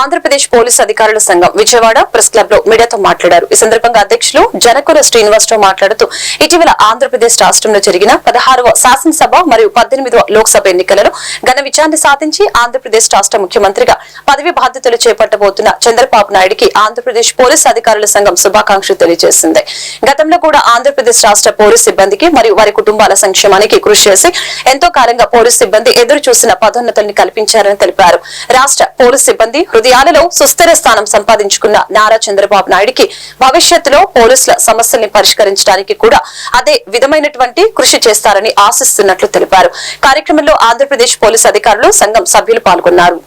Andhra Pradesh police అధికారుల సంఘం Vijayawada press క్లబ్లో మీడియాతో మాట్లాడారు. ఈ సందర్భంగా అధ్యక్షులు జనకుల శ్రీనివాసరావు మాట్లాడుతూ ఇటీవల ఆంధ్రప్రదేశ్ రాష్ట్రంలో జరిగిన పదహారవ శాసనసభ మరియు పద్దెనిమిదవ లోక్సభ ఎన్నికలలో ఘన విజయాన్ని సాధించి ఆంధ్రప్రదేశ్ రాష్ట్ర ముఖ్యమంత్రిగా పదవి బాధ్యతలు చేపట్టబోతున్న చంద్రబాబు నాయుడికి ఆంధ్రప్రదేశ్ పోలీస్ అధికారుల సంఘం శుభాకాంక్షలు తెలియజేసింది. గతంలో కూడా ఆంధ్రప్రదేశ్ రాష్ట్ర పోలీస్ సిబ్బందికి మరియు వారి కుటుంబాల సంక్షేమానికి కృషి చేసి ఎంతో కాలంగా పోలీస్ సిబ్బంది ఎదురు చూసిన పదోన్నతుల్ని కల్పించారని తెలిపారు. రాష్ట్ర పోలీస్ సిబ్బంది హృదయాలలో సుస్థిర స్థానం సంపాదించుకున్న నారా చంద్రబాబు నాయుడికి భవిష్యత్తులో పోలీసుల సమస్యల్ని పరిష్కరించడానికి కూడా అదే విధమైనటువంటి కృషి చేస్తారని ఆశిస్తున్నట్లు తెలిపారు. కార్యక్రమంలో ఆంధ్రప్రదేశ్ పోలీస్ అధికారులు సంఘం సభ్యులు పాల్గొన్నారు.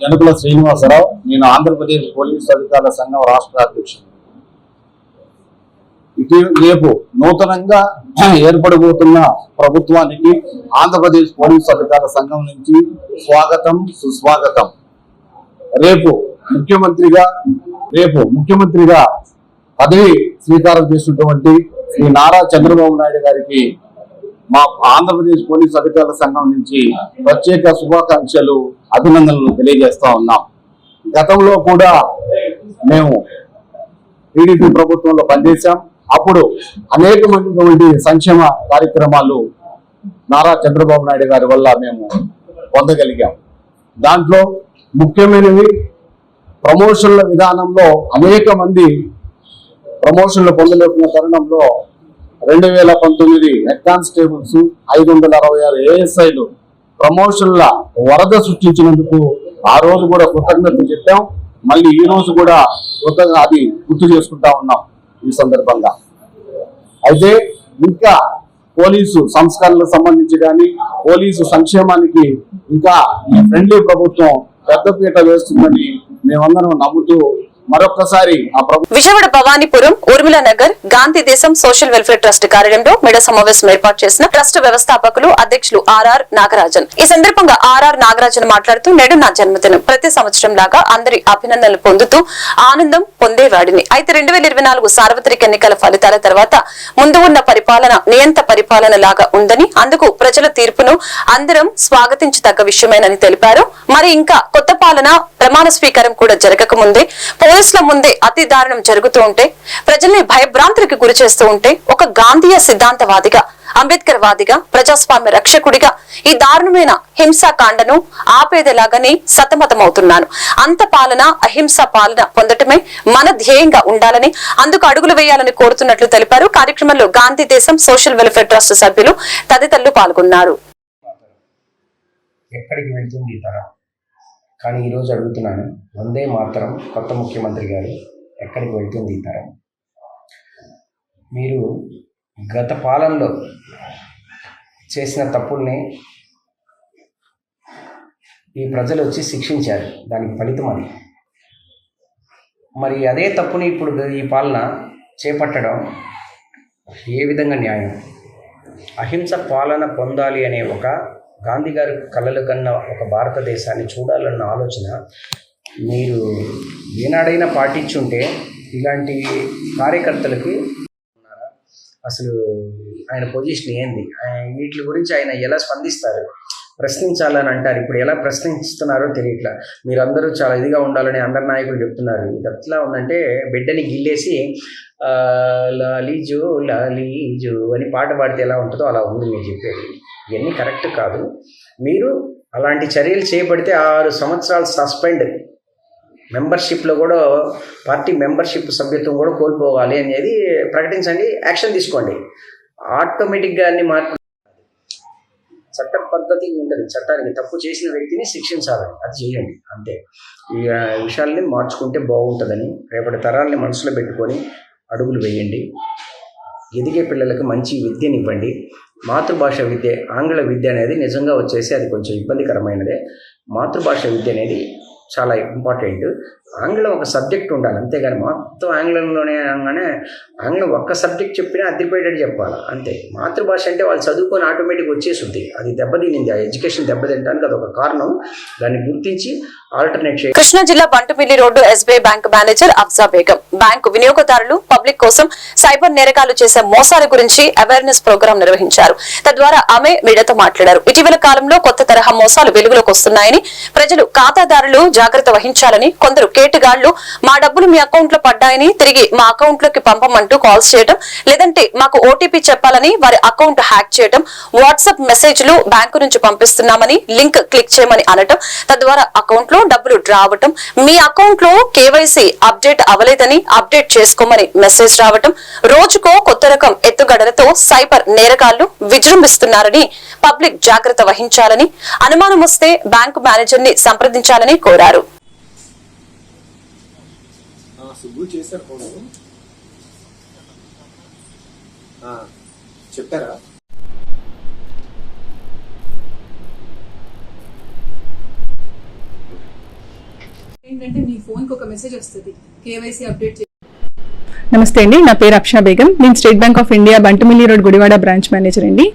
జనకుల శ్రీనివాసరావు నేను ఆంధ్రప్రదేశ్ పోలీసు అధికారుల సంఘం రాష్ట్ర అధ్యక్షుడు. ఇటీ- రేపు నూతనంగా ఏర్పడబోతున్న ప్రభుత్వానికి ఆంధ్రప్రదేశ్ పోలీస్ అధికారుల సంఘం నుంచి స్వాగతం సుస్వాగతం. రేపు ముఖ్యమంత్రిగా రేపు ముఖ్యమంత్రిగా పదవి స్వీకారం చేసినటువంటి శ్రీ నారా చంద్రబాబు నాయుడు గారికి మా ఆంధ్రప్రదేశ్ పోలీస్ అధికారుల సంఘం నుంచి ప్రత్యేక శుభాకాంక్షలు అభినందనలు తెలియజేస్తా ఉన్నాం. గతంలో కూడా మేము టీడీపీ ప్రభుత్వంలో పనిచేశాం. అప్పుడు అనేకమైనటువంటి సంక్షేమ కార్యక్రమాలు నారా చంద్రబాబు నాయుడు గారి వల్ల మేము పొందగలిగాం. దాంట్లో ముఖ్యమైనవి ప్రమోషన్ల విధానంలో అనేక మంది ప్రమోషన్లు పొందలేకున్న తరుణంలో రెండు వేల పంతొమ్మిది హెడ్ కానిస్టేబుల్స్ ఐదు వందల అరవై ఆరు ఏఎస్ఐలు ప్రమోషన్ల వరద సృష్టించినందుకు ఆ రోజు కూడా కృతజ్ఞతలు చెప్పాం. మళ్ళీ ఈ రోజు కూడా కృతజ్ఞ అది గుర్తు చేసుకుంటా ఉన్నాం. ఈ సందర్భంగా. అయితే ఇంకా పోలీసు సంస్కరణలకు సంబంధించి కానీ పోలీసు సంక్షేమానికి ఇంకా ఈ ఫ్రెండ్లీ ప్రభుత్వం పెద్దపీట వేస్తుందని మేమందరం నమ్ముతూ మరొకసారి Vijayawada Bhavanipuram Urmila Nagar Gandhi Desam social welfare trust కార్యాలయంలో మెడ సమావేశం ఏర్పాటు చేసిన ట్రస్ట్ వ్యవస్థాపకులు అధ్యక్షులు ఆర్ఆర్ నాగరాజన్. ఈ సందర్భంగా ఆర్ఆర్ నాగరాజన్ మాట్లాడుతూ నేడు నా జన్మదినం. ప్రతి సంవత్సరం లాగా అందరి అభినందనలు పొందుతూ ఆనందం పొందేవాడిని అయితే రెండు వేల ఇరవై నాలుగు సార్వత్రిక ఎన్నికల ఫలితాల తర్వాత ముందు ఉన్న పరిపాలన నియంత పరిపాలన లాగా ఉందని అందుకు ప్రజల తీర్పును అందరం స్వాగతించదగ్గ విషయమేనని తెలిపారు. మరి ఇంకా కొత్త పాలన ప్రమాణ స్వీకారం కూడా జరగక ముందే పోలీసుల ముందే అతి దారుణం జరుగుతూ ఉంటే ప్రజల్ని భయభ్రాంతులకు గురి చేస్తూ ఉంటే ఒక గాంధీయ సిద్ధాంతవాదిగా అంబేద్కర్ వాదిగా ప్రజాస్వామ్య రక్షకుడిగా ఈ దారుణమైన హింసాకాండను ఆపేదలాగానే సతమతమవుతున్నాను. అంత పాలన అహింస పాలన పొందటమే మన ధ్యేయంగా ఉండాలని అందుకు అడుగులు వేయాలని కోరుతున్నట్లు తెలిపారు. కార్యక్రమంలో Gandhi Desam social welfare trust సభ్యులు తదితరులు పాల్గొన్నారు. ఎక్కడికి వెళ్తుంది ఈ తరం? కానీ ఈరోజు అడుగుతున్నాను వందే మాత్రం కొత్త ముఖ్యమంత్రి గారు ఎక్కడికి వెళ్తుంది ఈ తరం? మీరు గత పాలనలో చేసిన తప్పుల్ని ఈ ప్రజలు వచ్చి శిక్షించారు దానికి ఫలితం అది. మరి అదే తప్పుని ఇప్పుడు ఈ పాలన చేపట్టడం ఏ విధంగా న్యాయం? అహింస పాలన పొందాలి అనే ఒక గాంధీ గారు కళలు కన్న ఒక భారతదేశాన్ని చూడాలన్న ఆలోచన మీరు ఏనాడైనా పాటించుంటే ఇలాంటి కార్యకర్తలకి ఉన్నారా? అసలు ఆయన పొజిషన్ ఏంది? ఆయన వీటి గురించి ఆయన ఎలా స్పందిస్తారు? ప్రశ్నించాలని అంటారు. ఇప్పుడు ఎలా ప్రశ్నిస్తున్నారో తెలియట్లా. మీరందరూ చాలా ఇదిగా ఉండాలని అందరి నాయకులు చెప్తున్నారు. ఇది ఎట్లా ఉందంటే బిడ్డని గిల్లేసి లాలీజు లాలీజు అని పాట పాడితే ఎలా ఉంటుందో అలా ఉంది మీరు చెప్పేది. ఇవన్నీ కరెక్ట్ కాదు. మీరు అలాంటి చర్యలు చేపడితే ఆరు సంవత్సరాలు సస్పెండ్ మెంబర్షిప్లో కూడా పార్టీ మెంబర్షిప్ సభ్యత్వం కూడా కోల్పోవాలి అనేది ప్రకటించండి యాక్షన్ తీసుకోండి. ఆటోమేటిక్గా అన్ని మార్పు చట్ట పద్ధతి ఉంటుంది. చట్టానికి తప్పు చేసిన వ్యక్తిని శిక్షించాలని అది చేయండి అంతే. ఈ విషయాల్ని మార్చుకుంటే బాగుంటుందని రేపటి తరాల్ని మనసులో పెట్టుకొని అడుగులు వేయండి. ఎదిగే పిల్లలకు మంచి విద్యనివ్వండి. మాతృభాష విద్య ఆంగ్ల విద్య అనేది నిజంగా వచ్చేసి అది కొంచెం ఇబ్బందికరమైనదే. మాతృభాష విద్య అనేది చాలా ఇంపార్టెంట్ ఆంగ్లం ఒక సబ్జెక్ట్ ఉండాలి అంతేగాని మొత్తం ఆంగ్లంలోనే అనగానే ఆంగ్లం ఒక్క సబ్జెక్ట్ చెప్పినా అద్దరిపోయేటట్టు చెప్పాలి అంతే. మాతృభాష అంటే వాళ్ళు చదువుకొని ఆటోమేటిక్ వచ్చేస్తుంది అది దెబ్బతినింది ఆ ఎడ్యుకేషన్ దెబ్బతింటానికి అదొక కారణం. దాన్ని గుర్తించి ఆల్టర్నేట్ చేయాలి కృష్ణా జిల్లా Bantumilli road SBI bank manager Afza Begum. Bank వినియోగదారులు పబ్లిక్ కోసం సైబర్ నేరకాలు చేసే మోసాల గురించి అవేర్నెస్ ప్రోగ్రాం నిర్వహించారు. తద్వారా ఆమె మీడియాతో మాట్లాడారు. ఇటీవల కాలంలో కొత్త తరహా మోసాలు వెలుగులోకి వస్తున్నాయని ప్రజలు ఖాతాదారులు జాగ్రత్త వహించాలని కొందరు కేటుగాళ్ళు మా డబ్బులు మీ అకౌంట్లో పడ్డాయని తిరిగి మా అకౌంట్లోకి పంపమంటూ కాల్స్ చేయడం లేదంటే మాకు ఓటీపీ చెప్పాలని వారి అకౌంట్ హ్యాక్ చేయడం వాట్సాప్ మెసేజ్లు బ్యాంకు నుంచి పంపిస్తున్నామని లింక్ క్లిక్ చేయమని అనటం తద్వారా అకౌంట్లో డబ్బులు డ్రా అవటం మీ అకౌంట్లో కేవైసీ అప్డేట్ అవ్వలేదని అప్డేట్ చేసుకోమని మెసేజ్ రావటం రోజుకో కొత్త రకం ఎత్తుగడలతో సైబర్ నేరగాళ్ళు విజృంభిస్తున్నారని పబ్లిక్ జాగ్రత్త వహించాలని అనుమానం వస్తే బ్యాంకు మేనేజర్ని సంప్రదించాలని కోరారు. సుబ్బు చేశారు ఫోన్? ఆ, చెప్పారా? ఏంటంటే మీ ఫోన్కి ఒక మెసేజ్ వస్తుంది కేవైసీ అప్డేట్ నమస్తే అండి నా పేరు అక్షా బేగం. నేను State Bank of India Bantumilli road Gudivada branch manager అండి.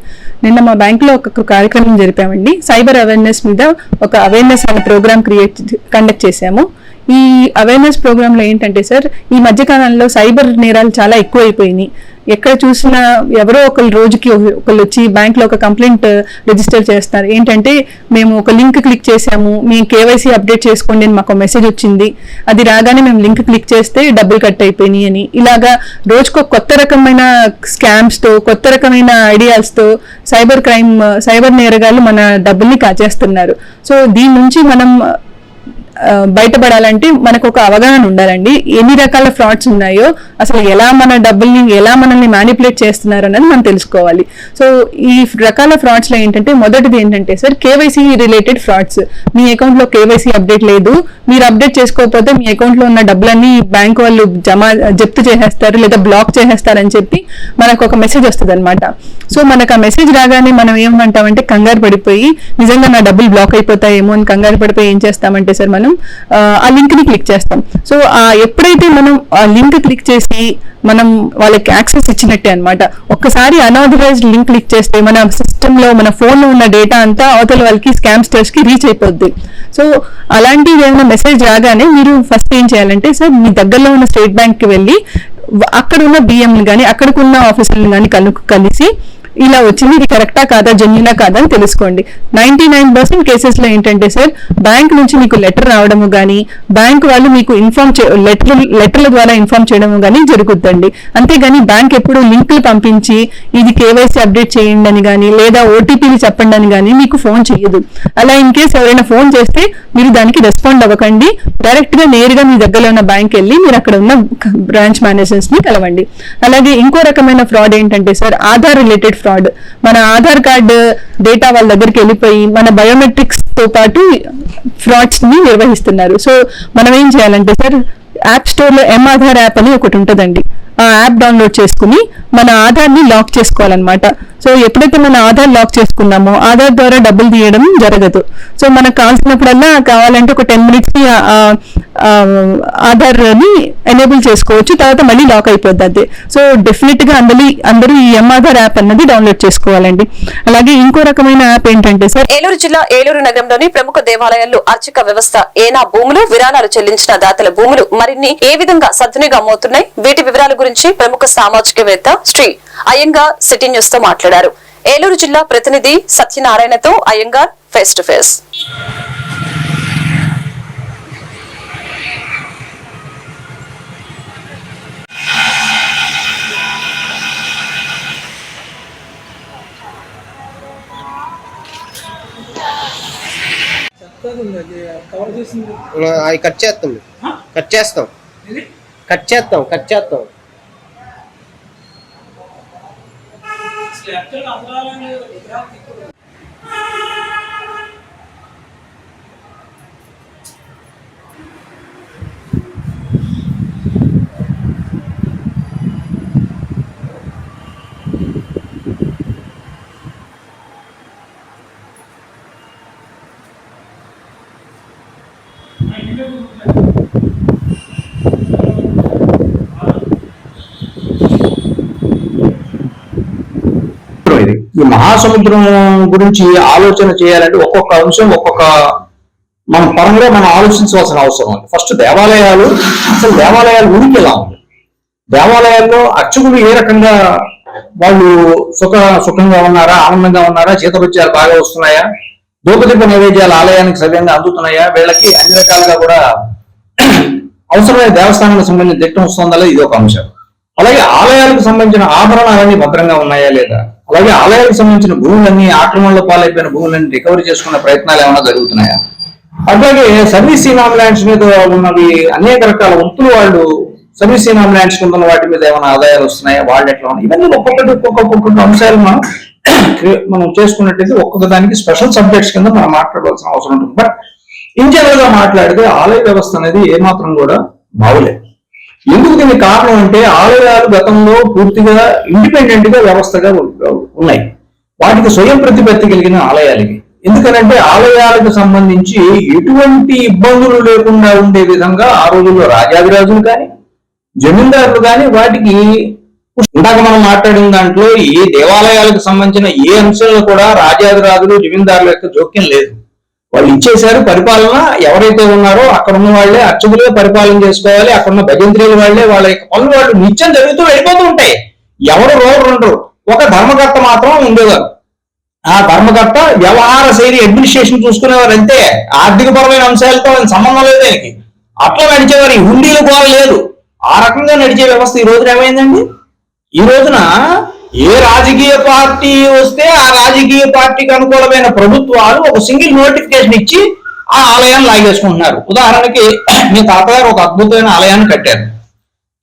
నిన్న మా బ్యాంక్లో ఒక కార్యక్రమం జరిపామండి. సైబర్ అవేర్నెస్ మీద ఒక అవేర్నెస్ అనే ప్రోగ్రామ్ క్రియేట్ కండక్ట్ చేశాము. ఈ అవేర్నెస్ ప్రోగ్రాంలో ఏంటంటే సార్ ఈ మధ్యకాలంలో సైబర్ నేరాలు చాలా ఎక్కువైపోయినాయి. ఎక్కడ చూసినా ఎవరో ఒకరు రోజుకి ఒకళ్ళు వచ్చి బ్యాంక్లో ఒక కంప్లైంట్ రిజిస్టర్ చేస్తారు ఏంటంటే మేము ఒక లింక్ క్లిక్ చేసాము మేము కేవైసీ అప్డేట్ చేసుకోండి అని మాకు మెసేజ్ వచ్చింది. అది రాగానే మేము లింక్ క్లిక్ చేస్తే డబ్బులు కట్ అయిపోయినాయి అని. ఇలాగా రోజుకో కొత్త రకమైన స్కామ్స్తో కొత్త రకమైన ఐడియాస్తో సైబర్ క్రైమ్ సైబర్ నేరగాళ్ళు మన డబ్బుల్ని కాచేస్తున్నారు. సో దీని నుంచి మనం బయటపడాలంటే మనకు ఒక అవగాహన ఉండాలండి. ఎన్ని రకాల ఫ్రాడ్స్ ఉన్నాయో అసలు ఎలా మన డబ్బుల్ని ఎలా మనల్ని మ్యానిపులేట్ చేస్తున్నారు అనేది మనం తెలుసుకోవాలి. సో ఈ రకాల ఫ్రాడ్స్లో ఏంటంటే మొదటిది ఏంటంటే సార్ కేవైసీ రిలేటెడ్ ఫ్రాడ్స్. మీ అకౌంట్లో కేవైసీ అప్డేట్ లేదు. మీరు అప్డేట్ చేసుకోకపోతే మీ అకౌంట్లో ఉన్న డబ్బులన్నీ బ్యాంక్ వాళ్ళు జమ జప్తు చేసేస్తారు లేదా బ్లాక్ చేసేస్తారని చెప్పి మనకు ఒక మెసేజ్ వస్తుంది అనమాట సో మనకు ఆ మెసేజ్ రాగానే మనం ఏమంటామంటే కంగారు పడిపోయి నిజంగా నా డబ్బులు బ్లాక్ అయిపోతాయేమో అని కంగారు పడిపోయి ఏం చేస్తామంటే సార్ మనం ఆ, ఆ లింక్ని క్లిక్ చేస్తాం. సో ఎప్పుడైతే మనం ఆ లింక్ క్లిక్ చేసి మనం వాళ్ళకి యాక్సెస్ ఇచ్చినట్టే అనమాట ఒక్కసారి అనాథరైజ్డ్ లింక్ క్లిక్ చేస్తే మన సిస్టంలో మన ఫోన్లో ఉన్న డేటా అంతా అవతల వాళ్ళకి స్కామ్స్టర్స్కి రీచ్ అయిపోద్ది. సో అలాంటివి ఏమైనా మెసేజ్ రాగానే మీరు ఫస్ట్ ఏం చేయాలంటే సార్ మీ దగ్గరలో ఉన్న స్టేట్ బ్యాంక్కి వెళ్ళి అక్కడ ఉన్న బిఎంని కానీ అక్కడికున్న ఆఫీసర్ని కానీ కలు కలిసి ఇలా వచ్చింది ఇది కరెక్టా కాదా జెన్యునా కాదా అని తెలుసుకోండి. నైన్టీ నైన్ పర్సెంట్ కేసెస్లో ఏంటంటే సార్ బ్యాంక్ నుంచి మీకు లెటర్ రావడము కానీ బ్యాంక్ వాళ్ళు మీకు ఇన్ఫార్మ్ చే లెటర్ లెటర్ల ద్వారా ఇన్ఫార్మ్ చేయడము కానీ జరుగుతుందండి అంతేగాని బ్యాంక్ ఎప్పుడు లింకులు పంపించి ఇది కేవైసీ అప్డేట్ చేయండి అని కానీ లేదా ఓటీపీని చెప్పండి అని కానీ మీకు ఫోన్ చేయదు. అలా ఇన్ కేస్ ఎవరైనా ఫోన్ చేస్తే మీరు దానికి రెస్పాండ్ అవ్వకండి. డైరెక్ట్గా నేరుగా మీ దగ్గరలో ఉన్న బ్యాంక్ వెళ్ళి మీరు అక్కడ ఉన్న బ్రాంచ్ మేనేజర్స్ని కలవండి. అలాగే ఇంకో రకమైన ఫ్రాడ్ ఏంటంటే సార్ ఆధార్ రిలేటెడ్ ఫ్రాడ్ మన ఆధార్ కార్డు డేటా వాళ్ళ దగ్గరికి వెళ్ళిపోయి మన బయోమెట్రిక్స్తో పాటు ఫ్రాడ్స్ని నిర్వహిస్తున్నారు. సో మనం ఏం చేయాలంటే సార్ యాప్ స్టోర్లో ఎం ఆధార్ యాప్ అని ఒకటి ఉంటుందండి. ఆ యాప్ డౌన్లోడ్ చేసుకుని మన ఆధార్ని లాక్ చేసుకోవాలన్నమాట. సో ఎప్పుడైతే మన ఆధార్ లాక్ చేసుకున్నామో ఆధార్ ద్వారా డబ్బులు తీయడం జరగదు. సో మనకు కావాల్సినప్పుడల్లా కావాలంటే ఒక టెన్ మినిట్స్ ఆధార్ని ఎనేబుల్ చేసుకోవచ్చు. తర్వాత మళ్ళీ లాక్ అయిపోద్ది అది. సో డెఫినెట్గా అందరి అందరూ ఈ ఎం ఆధార్ యాప్ అన్నది డౌన్లోడ్ చేసుకోవాలండి. అలాగే ఇంకో రకమైన యాప్ ఏంటంటే సార్ ఏలూరు జిల్లా ఏలూరు నగరంలోని ప్రముఖ దేవాలయాల్లో అర్చక వ్యవస్థ ఏనా భూములు విరాళాలు చెల్లించిన దాతల భూములు మరిన్ని ఏ విధంగా సద్వినియోగమవుతున్నాయి వీటి వివరాల గురించి ప్రముఖ సామాజికవేత్త శ్రీ అయ్యంగా సిటీ న్యూస్తో మాట్లాడారు. ఏలూరు జిల్లా ప్రతినిధి సత్యనారాయణతో అయ్యంగార్ ఫేస్ టు ఫేస్. అవి కట్ చేస్తాం. కట్ చేస్తాం. కట్ చేస్తాం కట్ చేస్తాం. സ്ലറ്റഡ് അതാരാണ് വിദ്യാർത്ഥിക്കുന്നത് Thank you. మహాసముద్రం గురించి ఆలోచన చేయాలంటే ఒక్కొక్క అంశం ఒక్కొక్క మన పరంగా మనం ఆలోచించవలసిన అవసరం ఉంది. ఫస్ట్ దేవాలయాలు అసలు దేవాలయాలు ఉనికి ఎలా ఉంది? దేవాలయాల్లో అర్చకులు ఏ రకంగా వాళ్ళు సుఖ సుఖంగా ఉన్నారా ఆనందంగా ఉన్నారా చేతపత్యాలు బాగా వస్తున్నాయా? దూపదీప నైవేద్యాలు ఆలయానికి సవ్యంగా అందుతున్నాయా? వీళ్ళకి అన్ని రకాలుగా కూడా అవసరమైన దేవస్థానానికి సంబంధించిన దిట్టం వస్తుందా ఇది ఒక అంశం. అలాగే ఆలయాలకు సంబంధించిన ఆభరణాలన్నీ భద్రంగా ఉన్నాయా లేదా? అలాగే ఆలయాలకు సంబంధించిన భూములన్నీ ఆక్రమణలో పాలైపోయిన భూములన్నీ రికవరీ చేసుకునే ప్రయత్నాలు ఏమైనా జరుగుతున్నాయా? అట్లాగే సర్వీస్ ఇనామ్ ల్యాండ్స్ మీద ఉన్నవి అనేక రకాల వంతులు వాళ్ళు సర్వీస్ ఇనామ్ ల్యాండ్స్ కింద ఉన్న వాటి మీద ఏమైనా ఆదాయాలు వస్తున్నాయా? వాళ్ళు ఎట్లా ఉన్నాయి? ఇవన్నీ ఒక్కొక్కటి ఒక్కొక్కటి అంశాలు మనం మనం చేసుకున్నట్టయితే ఒక్కొక్క దానికి స్పెషల్ సబ్జెక్ట్స్ కింద మనం మాట్లాడవలసిన అవసరం ఉంటుంది. బట్ ఇన్ జనరల్గా మాట్లాడితే ఆలయ వ్యవస్థ అనేది ఏమాత్రం కూడా బాగులేదు. ఎందుకు దీనికి కారణం అంటే ఆలయాలు గతంలో పూర్తిగా ఇండిపెండెంట్గా వ్యవస్థగా ఉన్నాయి. వాటికి స్వయం ప్రతిపత్తి కలిగిన ఆలయాలకి ఎందుకనంటే ఆలయాలకు సంబంధించి ఎటువంటి ఇబ్బందులు లేకుండా ఉండే విధంగా ఆ రోజుల్లో రాజాదిరాజులు కానీ జమీందారులు కానీ వాటికి ఇందాక మనం మాట్లాడిన దాంట్లో ఏ దేవాలయాలకు సంబంధించిన ఏ అంశంలో కూడా రాజాదిరాజులు జమీందారుల యొక్క జోక్యం లేదు. వాళ్ళు ఇచ్చేశారు పరిపాలన ఎవరైతే ఉన్నారో అక్కడ ఉన్న వాళ్ళే అర్చకులే పరిపాలన చేసుకోవాలి అక్కడ ఉన్న భజంత్రీల వాళ్ళే వాళ్ళ యొక్క పనులు వాళ్ళు నిత్యం జరుగుతూ వెళ్ళిపోతూ ఉంటాయి. ఎవరు రోడ్డు ఉండరు. ఒక ధర్మకర్త మాత్రం ఉండేవారు. ఆ ధర్మకర్త వ్యవహార శైలి అడ్మినిస్ట్రేషన్ చూసుకునేవారు అంతే ఆర్థికపరమైన అంశాలతో సంబంధం లేదు దానికి అట్లా నడిచేవారు. ఈ హుండీలు కూడా లేదు. ఆ రకంగా నడిచే వ్యవస్థ ఈ రోజున ఏమైందండి? ఈ రోజున ఏ రాజకీయ పార్టీ వస్తే ఆ రాజకీయ పార్టీకి అనుకూలమైన ప్రభుత్వాలు ఒక సింగిల్ నోటిఫికేషన్ ఇచ్చి ఆ ఆలయాన్ని లాగేసుకుంటున్నారు. ఉదాహరణకి మీ తాతగారు ఒక అద్భుతమైన ఆలయాన్ని కట్టారు.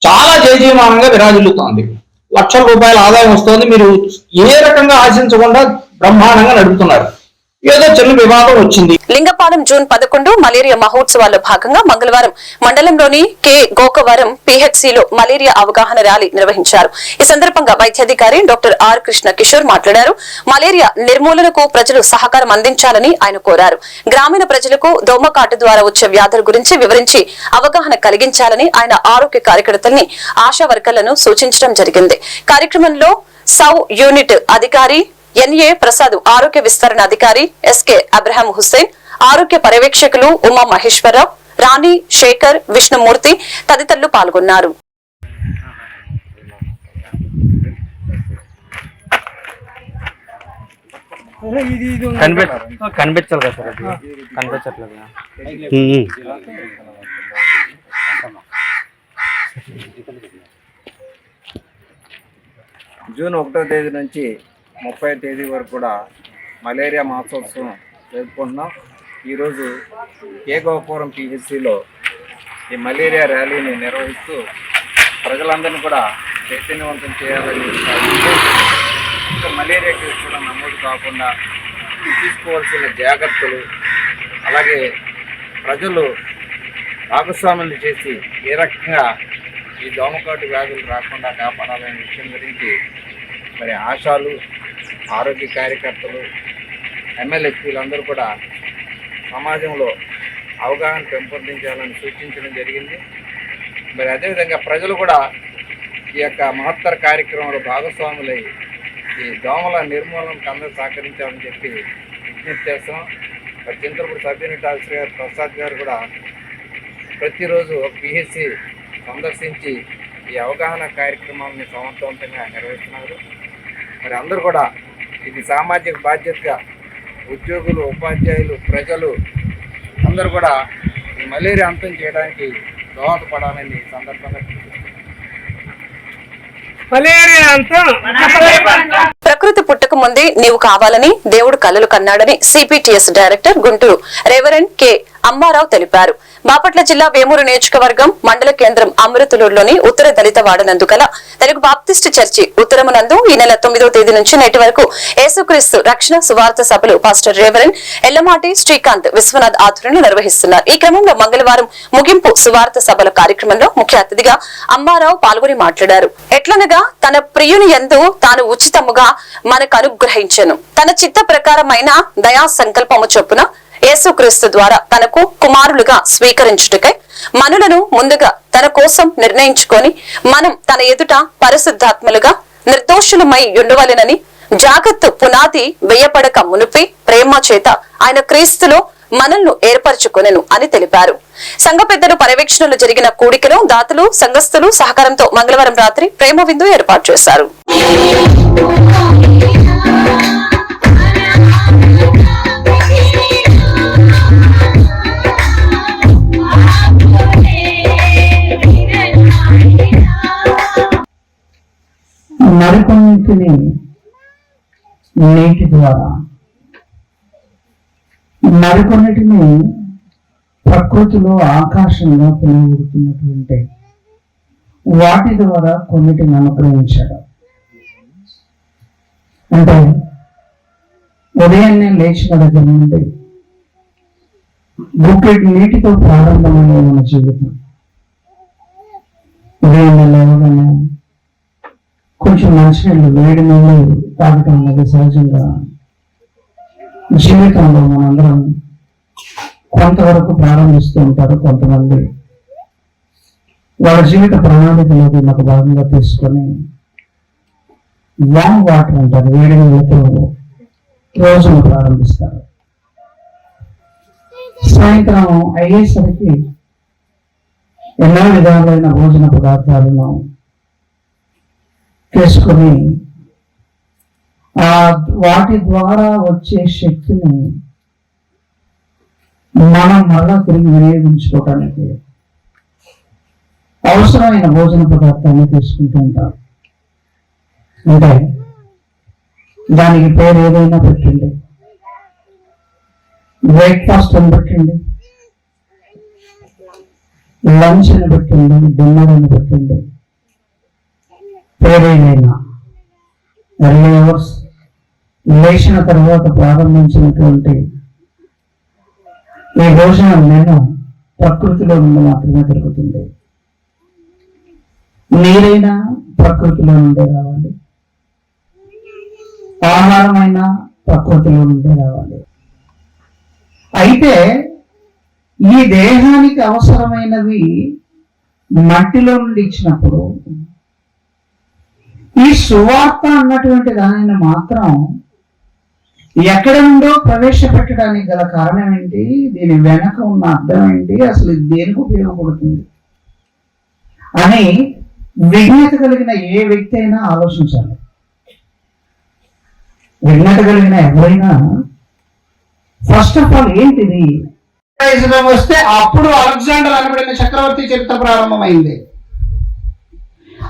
చాలా జయజీయమానంగా విరాజిల్లుతోంది. లక్షల రూపాయల ఆదాయం వస్తుంది. మీరు ఏ రకంగా ఆశించకుండా బ్రహ్మాండంగా నడుపుతున్నారు. ఏదో చిన్న వివాదం వచ్చింది. లింగపాలెం జూన్ పదకొండు మలేరియా మహోత్సవాల్లో భాగంగా మంగళవారం మండలంలోని కె గోకవరం పిహెచ్సిలో మలేరియా అవగాహన ర్యాలీ నిర్వహించారు. ఈ సందర్భంగా వైద్యాధికారి డాక్టర్ ఆర్ కృష్ణ కిషోర్ మాట్లాడారు. మలేరియా నిర్మూలనకు ప్రజలు సహకారం అందించాలని ఆయన కోరారు. గ్రామీణ ప్రజలకు దోమకాటు ద్వారా వచ్చే వ్యాధుల గురించి వివరించి అవగాహన కలిగించాలని ఆయన ఆరోగ్య కార్యకర్తల్ని ఆశా వర్కర్లను సూచించడం జరిగింది. కార్యక్రమంలో సౌ యూనిట్ అధికారి ఎన్ఏ ప్రసాద్ ఆరోగ్య విస్తరణ అధికారి ఎస్కే అబ్రహాం హుస్సేన్ ఆరోగ్య పర్యవేక్షకులు ఉమా మహేశ్వరరావు రాణి శేఖర్ విష్ణుమూర్తి తదితరులు పాల్గొన్నారు. కనిపించాలి కదా సార్ అది? కనిపించట్లేదు జూన్ ఒకటో తేదీ నుంచి ముప్పై తేదీ వరకు కూడా మలేరియా మహోత్సవం జరుపుకుంటున్నాం. ఈరోజు ఏ గోపురం పిహెచ్సిలో ఈ మలేరియా ర్యాలీని నిర్వహిస్తూ ప్రజలందరినీ కూడా చైతన్యవంతం చేయాలని ఇంకా మలేరియా కేసు కూడా నమోదు కాకుండా తీసుకోవాల్సిన జాగ్రత్తలు అలాగే ప్రజలు భాగస్వాములు చేసి ఏ రకంగా ఈ దోమకాటు వ్యాధులు రాకుండా కాపాడాలనే విషయం గురించి మరి ఆశాలు ఆరోగ్య కార్యకర్తలు ఎమ్మెల్యేలందరూ కూడా సమాజంలో అవగాహన పెంపొందించాలని సూచించడం జరిగింది. మరి అదేవిధంగా ప్రజలు కూడా ఈ యొక్క మహత్తర కార్యక్రమంలో భాగస్వాములై ఈ దోమల నిర్మూలనకు అందరూ సహకరించాలని చెప్పి విజ్ఞప్తి చేస్తున్నాం. మరి చింతలపూడి సబ్ యూనిట్ ఆఫీసర్ గారు ప్రసాద్ గారు కూడా ప్రతిరోజు పిహెచ్సి సందర్శించి ఈ అవగాహన కార్యక్రమాలను సమర్థవంతంగా నిర్వహిస్తున్నారు. మరి అందరూ కూడా ఇది సామాజిక బాధ్యతగా ఉద్యోగులు ఉపాధ్యాయులు ప్రజలు అందరూ కూడా మలేరియా అంతం చేయడానికి దోహదపడాలని సందర్భంగా ప్రకృతి పుట్టక ముందే నీవు కావాలని దేవుడు కలలు కన్నాడని CPTS director Guntur reverend K Ammarao తెలిపారు. బాపట్ల జిల్లా వేమూరు నియోజకవర్గం మండల కేంద్రం అమృతులూరులోని ఉత్తర దళిత వాడనందు గల తెలుగు బాప్తిస్ట్ చర్చి ఉత్తరమునందు ఈ నెల తొమ్మిదో తేదీ నుంచి నేటి వరకు యేసుక్రీస్తు రక్షణ సువార్త సభలు పాస్టర్ రేవరెండ్ ఎల్లమాటి శ్రీకాంత్ విశ్వనాథ్ ఆధ్వర్యంలో నిర్వహిస్తున్నారు. ఈ క్రమంలో మంగళవారం ముగింపు సువార్త సభల కార్యక్రమంలో ముఖ్య అతిథిగా అమ్మారావు పాల్గొని మాట్లాడారు. ఎట్లనగా తన ప్రియుని యందు తాను ఉచితముగా మనకు అనుగ్రహించను. తన చిత్త ప్రకారమైన దయా సంకల్పము చొప్పున యేసుక్రీస్తు ద్వారా తనకు కుమారులుగా స్వీకరించుటకై మనులను ముందుగా తన కోసం నిర్ణయించుకొని మనం తన ఎదుట పరిశుద్ధాత్మలుగా నిర్దోషులమై ఉండవలెనని జాగ్రత్త పునాది వేయపడక మునిపి ప్రేమ చేత ఆయన క్రీస్తులో మనల్ని ఏర్పరచుకొనెను అని తెలిపారు. సంఘ పెద్దలు పర్యవేక్షణలు జరిగిన కూడికలో దాతలు సంఘస్థులు సహకారంతో మంగళవారం రాత్రి ప్రేమ విందు ఏర్పాటు చేశారు. మరికొన్నింటిని నీటి ద్వారా. మరికొన్నిటిని ప్రకృతిలో ఆకాశంగా పిలువడుతున్నటువంటి వాటి ద్వారా కొన్నిటిని అనుగ్రహించాడు. అంటే ఉదయాన్నే లేచిన దగ్గర నుండి బుక్కెట్ నీటితో ప్రారంభమయ్యే మన జీవితం. ఉదయాన్నే లేవగానే కొంచెం మంచినీళ్ళు వేడి నీళ్ళు తాగటం అనేది సహజంగా జీవితంలో మనందరం కొంతవరకు ప్రారంభిస్తూ ఉంటారు కొంతమంది. వాళ్ళ జీవిత ప్రణాళికలో దీన్ని ఒక భాగంగా తీసుకొని వామ్ వాటర్ అంటారు వేడి నీళ్ళతో రోజును ప్రారంభిస్తారు. సాయంత్రం అయ్యేసరికి ఎన్నో విధాలైన భోజన పదార్థాలను చేసుకుని ఆ వాటి ద్వారా వచ్చే శక్తిని మనం మళ్ళా తిరిగి వినియోగించుకోవటానికి అవసరమైన భోజన పదార్థాన్ని తీసుకుంటూ ఉంటాం అంటే దానికి పేరు ఏదైనా పెట్టండి. బ్రేక్ఫాస్ట్ అని పెట్టండి. లంచ్ అని పెట్టండి డిన్నర్ అని పెట్టండి. పేరేదైనా ఎర్లీ అవర్స్ లేచిన తర్వాత ప్రారంభించినటువంటి ఈ భోజనం నేను ప్రకృతిలో నుండి మాత్రమే దొరుకుతుంది. నీరైనా ప్రకృతిలో నుండే రావాలి. ఆహారమైనా ప్రకృతిలో నుండే రావాలి. అయితే ఈ దేహానికి అవసరమైనవి మట్టిలో నుండి ఇచ్చినప్పుడు ఈ సువార్త అన్నటువంటి దానిని మాత్రం ఎక్కడ నుండో ప్రవేశపెట్టడానికి గల కారణం ఏంటి? దీని వెనక ఉన్న అర్థం ఏంటి? అసలు దేనికి ఉపయోగపడుతుంది? అని విజ్ఞత కలిగిన ఏ వ్యక్తి అయినా ఆలోచించాలి. విజ్ఞత కలిగిన ఎవరైనా ఫస్ట్ ఆఫ్ ఆల్ ఏంటిది? వస్తే అప్పుడు అలెగ్జాండర్ అనబడిన చక్రవర్తి చరిత్ర ప్రారంభమైంది.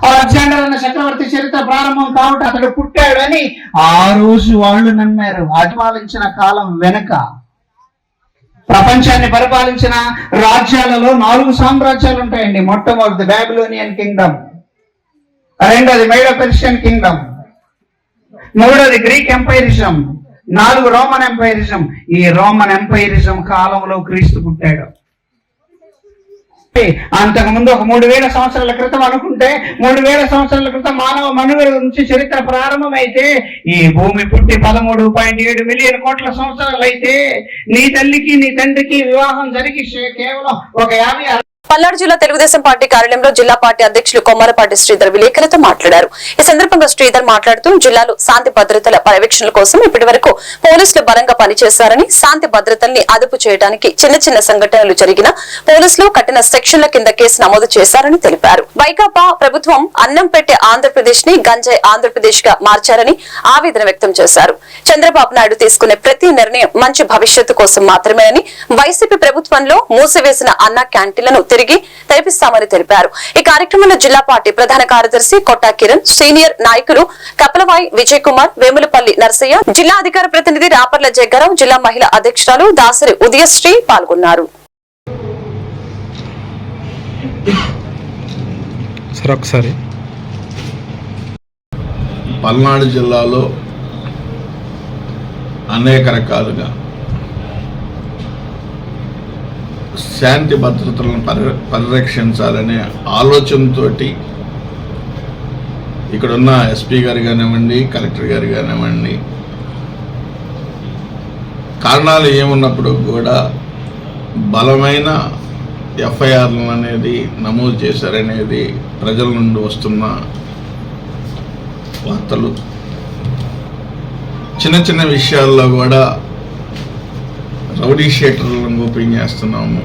అలెగ్జాండర్ అన్న చక్రవర్తి చరిత్ర ప్రారంభం కాబట్టి అతడు పుట్టాడని ఆ రోజు వాళ్ళు నమ్మారు. పరిపాలించిన కాలం వెనక. ప్రపంచాన్ని పరిపాలించిన రాజ్యాలలో నాలుగు సామ్రాజ్యాలు ఉంటాయండి. మొట్టమొదటి బాబిలోనియన్ కింగ్డమ్. రెండోది మైడో పెర్షియన్ కింగ్డమ్. మూడోది గ్రీక్ ఎంపైరిజం. నాలుగు రోమన్ ఎంపైరిజం. ఈ రోమన్ ఎంపైరిజం కాలంలో క్రీస్తు పుట్టాడు. అంతకు ముందు ఒక మూడు వేల సంవత్సరాల క్రితం అనుకుంటే మూడు వేల సంవత్సరాల క్రితం మానవ మనుగడ నుంచి చరిత్ర ప్రారంభమైతే ఈ భూమి పుట్టి పదమూడు పాయింట్ ఏడు మిలియన్ కోట్ల సంవత్సరాలు అయితే నీ తల్లికి నీ తండ్రికి వివాహం జరిగి కేవలం ఒక యాభై పల్నాడు జిల్లా తెలుగుదేశం పార్టీ కార్యాలయంలో జిల్లా పార్టీ అధ్యక్షులు కొమ్మరపాటి శ్రీధర్ విలేకరులతో మాట్లాడారు. ఈ సందర్భంగా శ్రీధర్ మాట్లాడుతూ జిల్లాలో శాంతి భద్రతల పర్యవేక్షణ కోసం ఇప్పటి వరకు పోలీసులు బలంగా పనిచేశారని శాంతి భద్రతల్ని అదుపు చేయడానికి చిన్న చిన్న సంఘటనలు జరిగిన పోలీసులు కఠిన సెక్షన్ల కింద కేసు నమోదు చేశారని తెలిపారు. వైకాపా ప్రభుత్వం అన్నం పెట్టే ఆంధ్రప్రదేశ్ని గంజాయి ఆంధ్రప్రదేశ్గా మార్చారని ఆవేదన వ్యక్తం చేశారు. చంద్రబాబు నాయుడు తీసుకునే ప్రతి నిర్ణయం మంచి భవిష్యత్తు కోసం మాత్రమేనని వైసీపీ ప్రభుత్వంలో మూసివేసిన అన్న క్యాంటీన్లను తిరిగి తెరిపిస్తామని తెలిపారు. ఈ కార్యక్రమంలో జిల్లా పార్టీ ప్రధాన కార్యదర్శి కొట్టా కిరణ్ సీనియర్ నాయకులు కపలవాయి విజయ్ కుమార్ వేములపల్లి నర్సయ్య జిల్లా అధికార ప్రతినిధి రాపర్ల జగ్గారావు జిల్లా మహిళా అధ్యక్షురాలు దాసరి ఉదయశ్రీ పాల్గొన్నారు. ఒకసారి. పల్నాడు జిల్లాలో అనేక రకాలుగా శాంతి భద్రతలను పరి పరిరక్షించాలనే ఆలోచనతో ఇక్కడున్న ఎస్పీ గారు కానివ్వండి కలెక్టర్ గారు కానివ్వండి కారణాలు ఏమున్నప్పుడు కూడా బలమైన ఎఫ్ఐఆర్లు అనేది నమోదు చేశారనేది ప్రజల నుండి వస్తున్న వార్తలు. చిన్న చిన్న విషయాల్లో కూడా రౌడీ షీటర్లను ఓపెన్ చేస్తున్నాము.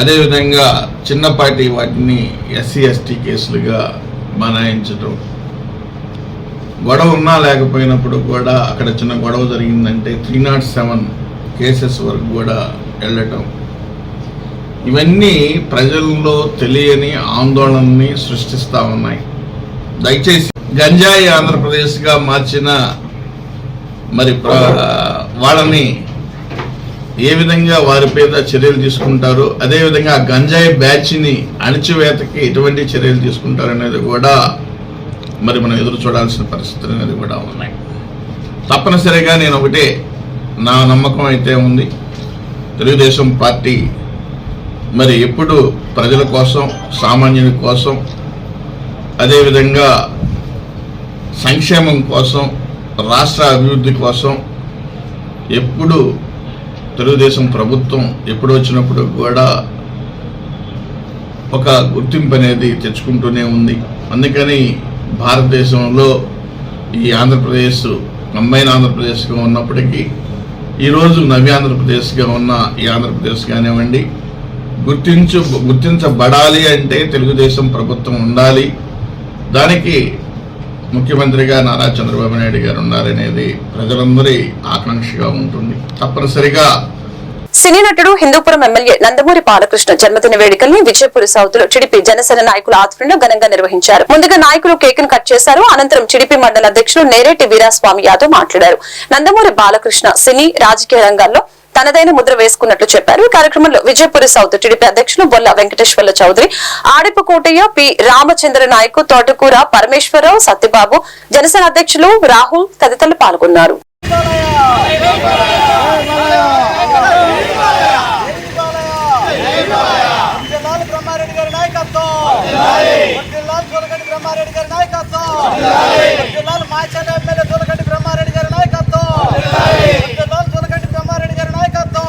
అదేవిధంగా చిన్నపాటి వాటిని ఎస్సీ ఎస్టీ కేసులుగా బనాయించడం గొడవ ఉన్నా లేకపోయినప్పుడు కూడా అక్కడ చిన్న గొడవ జరిగిందంటే త్రీ నాట్ సెవెన్ కేసెస్ వరకు కూడా వెళ్ళటం. ఇవన్నీ ప్రజల్లో తెలియని ఆందోళనని సృష్టిస్తూ ఉన్నాయి. దయచేసి గంజాయి ఆంధ్రప్రదేశ్గా మార్చిన మరి వాళ్ళని ఏ విధంగా వారి మీద చర్యలు తీసుకుంటారు? అదేవిధంగా గంజాయి బ్యాచ్ని అణిచివేతకి ఎటువంటి చర్యలు తీసుకుంటారు అనేది కూడా మరి మనం ఎదురు చూడాల్సిన పరిస్థితులు అనేది కూడా ఉన్నాయి. తప్పనిసరిగా నేను ఒకటే నా నమ్మకం అయితే ఉంది. తెలుగుదేశం పార్టీ మరి ఎప్పుడు ప్రజల కోసం సామాన్యుని కోసం అదేవిధంగా సంక్షేమం కోసం రాష్ట్ర అభివృద్ధి కోసం ఎప్పుడు తెలుగుదేశం ప్రభుత్వం ఎప్పుడు వచ్చినప్పుడు కూడా ఒక గుర్తింపు అనేది తెచ్చుకుంటూనే ఉంది. అందుకని భారతదేశంలో ఈ ఆంధ్రప్రదేశ్ కంబైన్ ఆంధ్రప్రదేశ్గా ఉన్నప్పటికీ ఈరోజు నవ్య ఆంధ్రప్రదేశ్గా ఉన్న ఈ ఆంధ్రప్రదేశ్ కానివ్వండి గుర్తించు గుర్తించబడాలి అంటే తెలుగుదేశం ప్రభుత్వం ఉండాలి. దానికి ముఖ్యమంత్రిగా నారా చంద్రబాబు నాయుడు గారు ఉన్నారనేది ప్రజలందరి ఆకాంక్షగా ఉంటుంది. తప్పనిసరిగా సినీ నటుడు హిందూపురం ఎమ్మెల్యే నందమూరి బాలకృష్ణ జన్మదిన వేడుకల్ని విజయపూరి సౌత్లో టిడిపి జనసేన నాయకుల ఆధ్వర్యంలో ఘనంగా నిర్వహించారు. ముందుగా నాయకులు కేక్ను కట్ చేశారు. అనంతరం టిడిపి మండల అధ్యక్షులు నేరేటి వీరాస్వామి యాదవ్ మాట్లాడారు. నందమూరి బాలకృష్ణ సినీ రాజకీయ రంగాల్లో తనదైన ముద్ర వేసుకున్నట్లు చెప్పారు. ఈ కార్యక్రమంలో విజయపురి సౌత్ టీడీపీ అధ్యక్షులు బొల్ల వెంకటేశ్వర్ల చౌదరి ఆడిపు కోటయ్య పి రామచంద్ర నాయక్ తోటకూర పరమేశ్వరరావు సత్యబాబు జనసేన అధ్యక్షులు రాహుల్ తదితరులు పాల్గొన్నారు. బ్రహ్మారెడ్డి గారి నాయకత్వం జిల్లాలు ఎమ్మెల్యే చూలగడ్డి బ్రహ్మారెడ్డి గారి నాయకత్వం జిల్లాలు చూలగడ్డి బ్రహ్మారెడ్డి గారి నాయకత్వం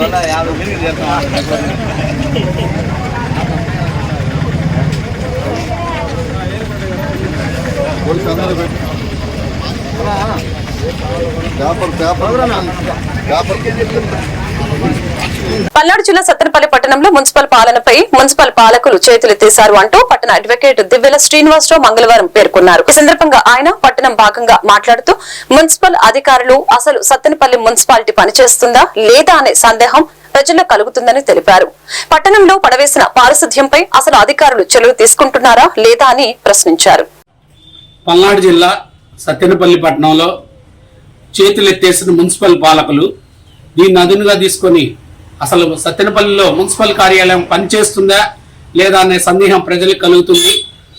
బాలయ్య జై యాభై జై చేస్తాం. పల్నాడు జిల్లా సత్తెనపల్లి పట్టణంలో మున్సిపల్ పాలనపై మున్సిపల్ పాలకులు చేతులెత్తేశారు అంటూ పట్టణ అడ్వకేట్ దివ్యల శ్రీనివాసరావు మంగళవారం పేర్కొన్నారు. ఈ సందర్భంగా ఆయన పట్టణం భాగంగా మాట్లాడుతూ మున్సిపల్ అధికారులు అసలు సత్తెనపల్లి మున్సిపాలిటీ పనిచేస్తుందా లేదా అనే సందేహం ప్రజల్లో కలుగుతుందని తెలిపారు. పట్టణంలో పడవేసిన పారిశుధ్యంపై అసలు అధికారులు చెలువు తీసుకుంటున్నారా లేదా అని ప్రశ్నించారు. పల్నాడు జిల్లా సత్తెనపల్లి పట్టణంలో చేతులెత్తేసిన మున్సిపల్ పాలకులు దీన్ని అదునుగా తీసుకొని అసలు సత్తెనపల్లిలో మున్సిపల్ కార్యాలయం పనిచేస్తుందా లేదా అనే సందేహం ప్రజలకు కలుగుతుంది.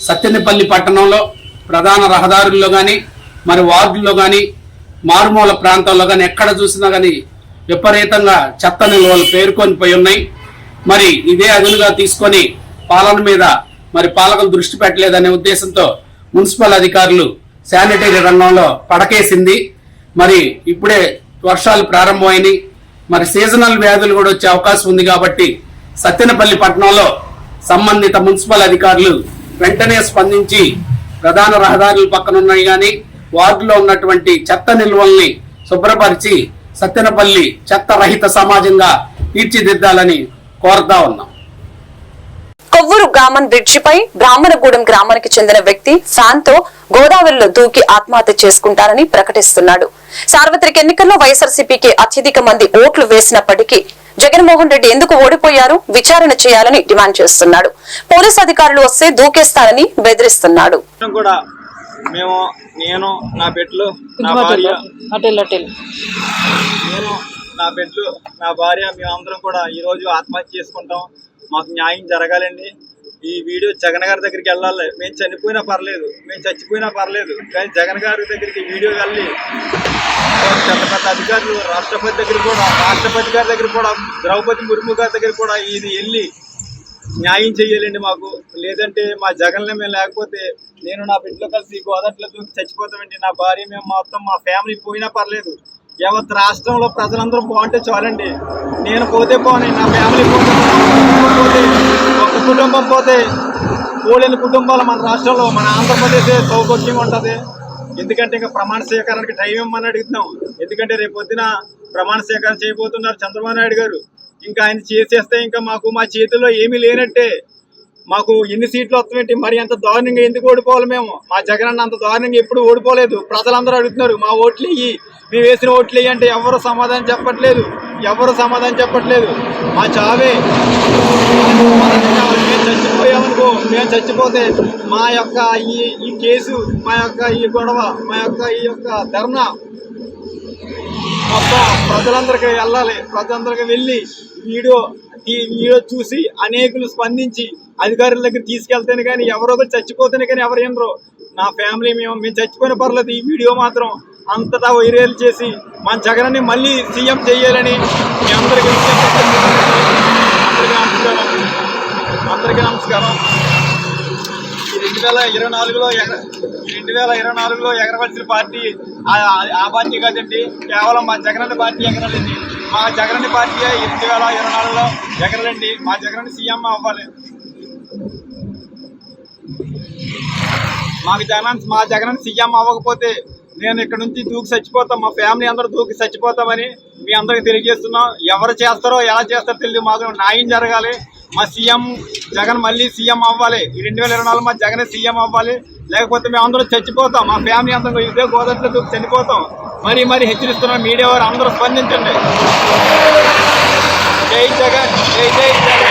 సత్తెనపల్లి పట్టణంలో ప్రధాన రహదారుల్లో కానీ మరి వార్డుల్లో కానీ మారుమూల ప్రాంతాల్లో కానీ ఎక్కడ చూసినా కానీ విపరీతంగా చెత్త నిల్వలు పేర్కొని పోయి ఉన్నాయి. మరి ఇదే అదునుగా తీసుకొని పాలన మీద మరి పాలకులు దృష్టి పెట్టలేదనే ఉద్దేశంతో మున్సిపల్ అధికారులు శానిటరీ రంగంలో పడకేసింది. మరి ఇప్పుడే వర్షాలు ప్రారంభమైనాయి. మరి సీజనల్ వ్యాధులు కూడా వచ్చే అవకాశం ఉంది కాబట్టి సత్తెనపల్లి పట్టణంలో సంబంధిత మున్సిపల్ అధికారులు వెంటనే స్పందించి ప్రధాన రహదారుల పక్కన ఉన్నాయి కానీ వార్డులో ఉన్నటువంటి చెత్త నిల్వల్ని శుభ్రపరిచి సత్తెనపల్లి చెత్త రహిత సమాజంగా తీర్చిదిద్దాలని కోరుతా ఉన్నాం. కొవ్వూరు గ్రామం బ్రిడ్జిపై బ్రాహ్మణగూడెం గ్రామానికి చెందిన వ్యక్తి ఫ్యాన్తో గోదావరిలో దూకి ఆత్మహత్య చేసుకుంటారని ప్రకటిస్తున్నాడు. సార్వత్రిక ఎన్నికల్లో వైఎస్ఆర్సీపీకి అత్యధిక మంది ఓట్లు వేసినప్పటికీ జగన్మోహన్ రెడ్డి ఎందుకు ఓడిపోయారు? విచారణ చేయాలని డిమాండ్ చేస్తున్నాడు. పోలీస్ అధికారులు వస్తే దూకేస్తారని బెదిరిస్తున్నాడు. కూడా మేము నేను నా బిడ్డలు నా భార్య. నేను నా బిడ్డలు నా భార్య మేమందరం కూడా ఈ రోజు ఆత్మహత్య చేసుకుంటాం. మాకు న్యాయం జరగాలండి. ఈ వీడియో జగన్ గారి దగ్గరికి వెళ్ళాలి. మేము చనిపోయినా పర్లేదు. మేము చచ్చిపోయినా పర్లేదు. కానీ జగన్ గారి దగ్గరికి వీడియో వెళ్ళి పెద్ద పెద్ద అధికారులు రాష్ట్రపతి దగ్గర కూడా రాష్ట్రపతి గారి దగ్గర కూడా ద్రౌపది ముర్ము గారి దగ్గర కూడా ఇది వెళ్ళి న్యాయం చేయాలండి మాకు. లేదంటే మా జగన్లో మేము లేకపోతే నేను నా బిడ్డలో కలిసి గోదావరిలో దూకి చచ్చిపోతామండి. నా భార్య మేము మొత్తం మా ఫ్యామిలీ పోయినా పర్లేదు. యావత్ రాష్ట్రంలో ప్రజలందరూ బాగుంటే చాలండి. నేను పోతే పోని నా ఫ్యామిలీ పోతే పోతే ఒక కుటుంబం పోతే పోలేని కుటుంబాలు మన రాష్ట్రంలో మన ఆంధ్రప్రదేశ్ సౌకర్యంగా ఉంటుంది. ఎందుకంటే ఇంకా ప్రమాణ స్వీకారానికి టైం ఇవ్వమని అడుగుతున్నాం. ఎందుకంటే రేపు పొద్దున ప్రమాణ స్వీకారం చేయబోతున్నారు చంద్రబాబు నాయుడు గారు. ఇంకా ఆయన చేసేస్తే ఇంకా మాకు మా చేతిలో ఏమీ లేనట్టే. మాకు ఎన్ని సీట్లు వస్తామేంటి? మరి అంత దారుణంగా ఎందుకు ఓడిపోవాలి మేము? మా జగన్ అన్న అంత దారుణంగా ఎప్పుడు ఓడిపోలేదు. ప్రజలందరూ అడుగుతున్నారు మా ఓట్లు ఇయ్యి. మేము వేసిన ఓట్లు ఇయ్యి. అంటే ఎవరు సమాధానం చెప్పట్లేదు. ఎవరు సమాధానం చెప్పట్లేదు. మా చావే. మేము చచ్చిపోయామనుకో మేము చచ్చిపోతే మా యొక్క ఈ ఈ కేసు మా యొక్క ఈ గొడవ మా యొక్క ఈ యొక్క ధర్నా మొత్తం ప్రజలందరికీ వెళ్ళాలి. ప్రజలందరికీ వెళ్ళి వీడియో ఈ వీడియో చూసి అనేకులు స్పందించి అధికారుల దగ్గర తీసుకెళ్తేనే కానీ ఎవరో ఒకరు చచ్చిపోతేనే కానీ ఎవరు వినరు. నా ఫ్యామిలీ మేము మేము చచ్చిపోయిన పర్లేదు ఈ వీడియో మాత్రం అంతటా వైరల్ చేసి మన జగన్ని మళ్ళీ సీఎం చేయాలని మీ అందరికీ అందరికీ నమస్కారం. అందరికీ నమస్కారం. ఈ రెండు వేల ఇరవై నాలుగులో రెండు వేల ఇరవై నాలుగులో ఎగరవలసిన పార్టీ ఆ- పార్టీ కాదండి కేవలం మా జగనన్న పార్టీ ఎగరాలండి. మా జగనన్న పార్టీ రెండు వేల ఇరవై నాలుగులో ఎగరలండి. మా జగనన్న సీఎం అవ్వాలి. మాకు జగన్ మా జగన్ సీఎం అవ్వకపోతే నేను ఇక్కడ నుంచి దూకి చచ్చిపోతాం. మా ఫ్యామిలీ అందరూ దూకి చచ్చిపోతామని మీ అందరికి తెలియజేస్తున్నాం. ఎవరు చేస్తారో ఎలా చేస్తారో తెలియదు. మాకు న్యాయం జరగాలి. మా సీఎం జగన్ మళ్ళీ సీఎం అవ్వాలి. రెండు వేల ఇరవై నాలుగు మా జగన్ సీఎం అవ్వాలి. లేకపోతే మేము అందరూ చచ్చిపోతాం. మా ఫ్యామిలీ అందరూ ఇదే గోదావరిలో దూకి చనిపోతాం. మరీ మరీ హెచ్చరిస్తున్నాం మీడియా వారు అందరూ స్పందించండి. జై జగన్ జై జై జగన్.